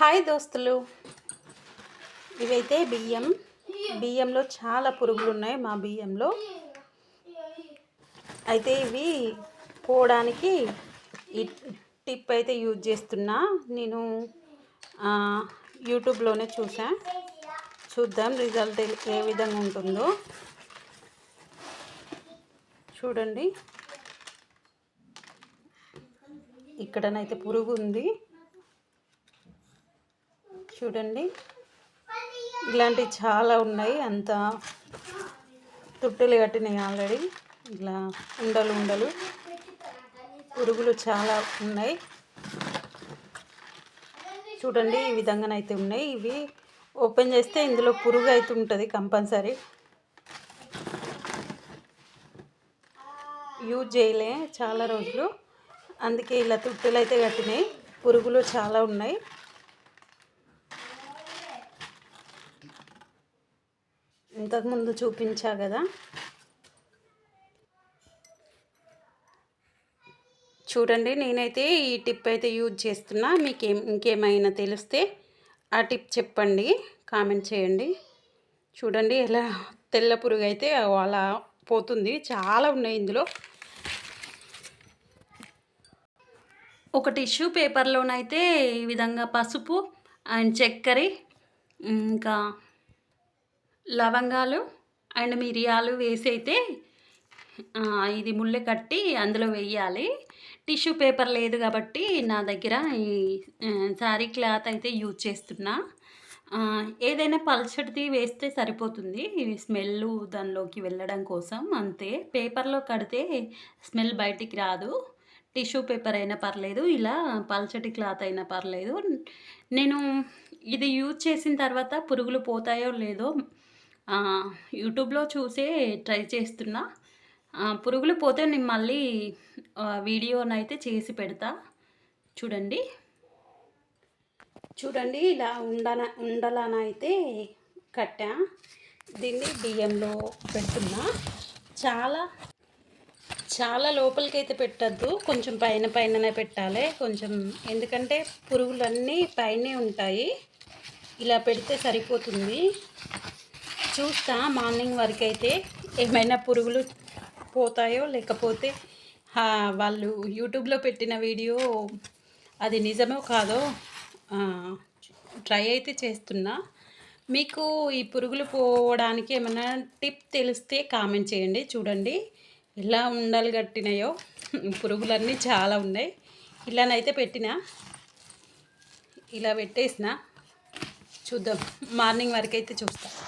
Hi దోస్తులు. ఇవైతే బియ్యం. బియ్యంలో చాలా పురుగులు ఉన్నాయి మా బియ్యంలో. అయితే ఇవి పోవడానికి ఈ టిప్ అయితే యూజ్ చేస్తున్నా. నేను యూట్యూబ్లోనే చూసా. చూద్దాం రిజల్ట్ ఏ- ఏ విధంగా ఉంటుందో. చూడండి. ఇక్కడనైతే పురుగు ఉంది. చూడండి. ఇలాంటివి చాలా ఉన్నాయి. అంత తుట్టెలు కట్టినాయి ఆల్రెడీ. ఇలా ఉండలు ఉండలు. పురుగులు చాలా ఉన్నాయి. చూడండి ఈ విధంగానైతే ఉన్నాయి. ఇవి ఓపెన్ చేస్తే ఇందులో పురుగు అయితే ఉంటుంది కంపల్సరీ. యూజ్ చేయలే చాలా రోజులు. అందుకే ఇలా తుట్టెలు అయితే కట్టినాయి. పురుగులు చాలా ఉన్నాయి. ఇంతకుముందు చూపించా కదా. చూడండి నేనైతే ఈ టిప్ అయితే యూజ్ చేస్తున్నా. మీకు ఏం ఇంకేమైనా తెలిస్తే ఆ టిప్ చెప్పండి కామెంట్ చేయండి. చూడండి ఎలా తెల్ల పురుగు అయితే అలా పోతుంది. చాలా ఉన్నాయి ఇందులో. ఒక టిష్యూ పేపర్లోనైతే ఈ విధంగా పసుపు అండ్ చక్కెర ఇంకా లవంగాలు అండ్ మిరియాలు వేసి అయితే ఇది ముళ్ళె కట్టి అందులో వేయాలి. టిష్యూ పేపర్ లేదు కాబట్టి నా దగ్గర ఈ శారీ క్లాత్ అయితే యూజ్ చేస్తున్నా. ఏదైనా పల్చటిది వేస్తే సరిపోతుంది. స్మెల్ దానిలోకి వెళ్ళడం కోసం అంతే. పేపర్లో కడితే స్మెల్ బయటికి రాదు. టిష్యూ పేపర్ అయినా పర్లేదు ఇలా పల్చటి క్లాత్ అయినా పర్లేదు. నేను ఇది యూజ్ చేసిన తర్వాత పురుగులు పోతాయో లేదో యూట్యూబ్లో చూసే ట్రై చేస్తున్నా. పురుగులు పోతే నేను మళ్ళీ వీడియోనైతే చేసి పెడతా. చూడండి. చూడండి ఇలా ఉండన ఉండలనైతే కట్టా. దీన్ని బియ్యంలో పెడుతున్నా. చాలా చాలా లోపలికైతే పెట్టద్దు. కొంచెం పైన పైననే పెట్టాలి. కొంచెం ఎందుకంటే పురుగులన్నీ పైనే ఉంటాయి. ఇలా పెడితే సరిపోతుంది. చూస్తా మార్నింగ్ వరకు అయితే ఏమైనా పురుగులు పోతాయో లేకపోతే వాళ్ళు యూట్యూబ్లో పెట్టిన వీడియో అది నిజమో కాదో ట్రై అయితే చేస్తున్నా. మీకు ఈ పురుగులు పోవడానికి ఏమైనా టిప్ తెలిస్తే కామెంట్ చేయండి చూడండి. ఎలా ఉండాలి కట్టినాయో పురుగులన్నీ చాలా ఉన్నాయి. ఇలానైతే పెట్టిన. ఇలా పెట్టేసిన. చూద్దాం. మార్నింగ్ వరకు అయితే చూస్తాను